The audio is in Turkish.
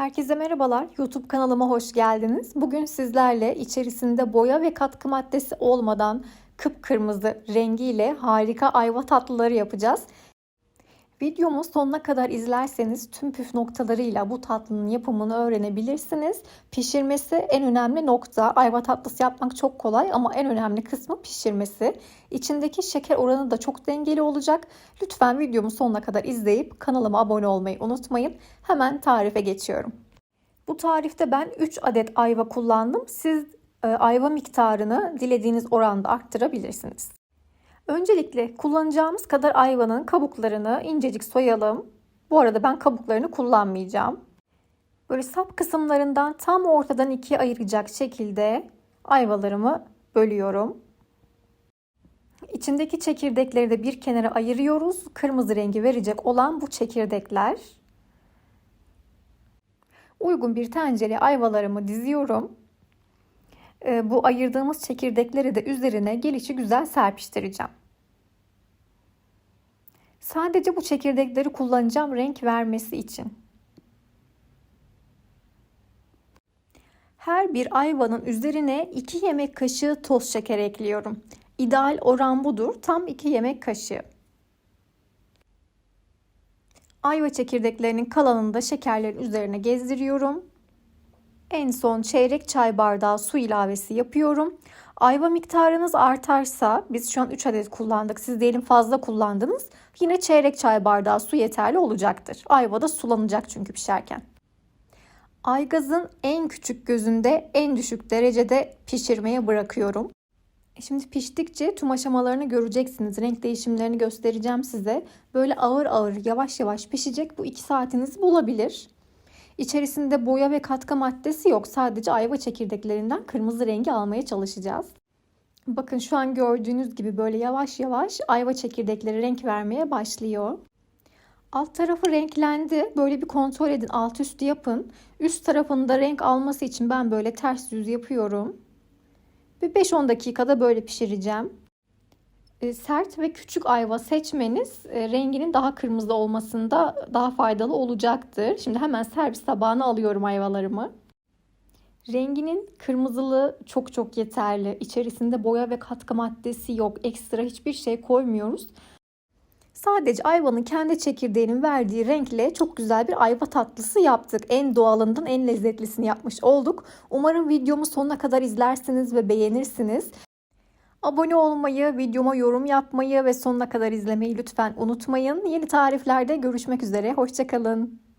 Herkese merhabalar. YouTube kanalıma hoş geldiniz. Bugün sizlerle içerisinde boya ve katkı maddesi olmadan kıpkırmızı rengiyle harika ayva tatlıları yapacağız. Videomu sonuna kadar izlerseniz tüm püf noktalarıyla bu tatlının yapımını öğrenebilirsiniz. Pişirmesi en önemli nokta. Ayva tatlısı yapmak çok kolay ama en önemli kısmı pişirmesi. İçindeki şeker oranı da çok dengeli olacak. Lütfen videomu sonuna kadar izleyip kanalıma abone olmayı unutmayın. Hemen tarife geçiyorum. Bu tarifte ben 3 adet ayva kullandım. Siz e, ayva miktarını dilediğiniz oranda arttırabilirsiniz. Öncelikle kullanacağımız kadar ayvanın kabuklarını incecik soyalım. Bu arada ben kabuklarını kullanmayacağım. Böyle sap kısımlarından tam ortadan ikiye ayıracak şekilde ayvalarımı bölüyorum. İçindeki çekirdekleri de bir kenara ayırıyoruz. Kırmızı rengi verecek olan bu çekirdekler. Uygun bir tencereye ayvalarımı diziyorum. Bu ayırdığımız çekirdekleri de üzerine gelişi güzel serpiştireceğim. Sadece bu çekirdekleri kullanacağım renk vermesi için. Her bir ayvanın üzerine 2 yemek kaşığı toz şeker ekliyorum. İdeal oran budur. Tam 2 yemek kaşığı. Ayva çekirdeklerinin kalanını da şekerlerin üzerine gezdiriyorum. En son çeyrek çay bardağı su ilavesi yapıyorum. Ayva miktarınız artarsa biz şu an 3 adet kullandık. Siz diyelim fazla kullandınız. Yine çeyrek çay bardağı su yeterli olacaktır. Ayva da sulanacak çünkü pişerken. Aygazın en küçük gözünde en düşük derecede pişirmeye bırakıyorum. Şimdi piştikçe tüm aşamalarını göreceksiniz. Renk değişimlerini göstereceğim size. Böyle ağır ağır yavaş yavaş pişecek. Bu 2 saatinizi bulabilir. İçerisinde boya ve katkı maddesi yok. Sadece ayva çekirdeklerinden kırmızı rengi almaya çalışacağız. Bakın şu an gördüğünüz gibi böyle yavaş yavaş ayva çekirdekleri renk vermeye başlıyor. Alt tarafı renklendi. Böyle bir kontrol edin. Alt üst yapın. Üst tarafında renk alması için ben böyle ters düz yapıyorum. Bir 5-10 dakikada böyle pişireceğim. Sert ve küçük ayva seçmeniz renginin daha kırmızı olmasında daha faydalı olacaktır. Şimdi hemen servis tabağına alıyorum ayvalarımı. Renginin kırmızılığı çok çok yeterli. İçerisinde boya ve katkı maddesi yok. Ekstra hiçbir şey koymuyoruz. Sadece ayvanın kendi çekirdeğinin verdiği renkle çok güzel bir ayva tatlısı yaptık. En doğalından en lezzetlisini yapmış olduk. Umarım videomu sonuna kadar izlersiniz ve beğenirsiniz. Abone olmayı, videoma yorum yapmayı ve sonuna kadar izlemeyi lütfen unutmayın. Yeni tariflerde görüşmek üzere. Hoşçakalın.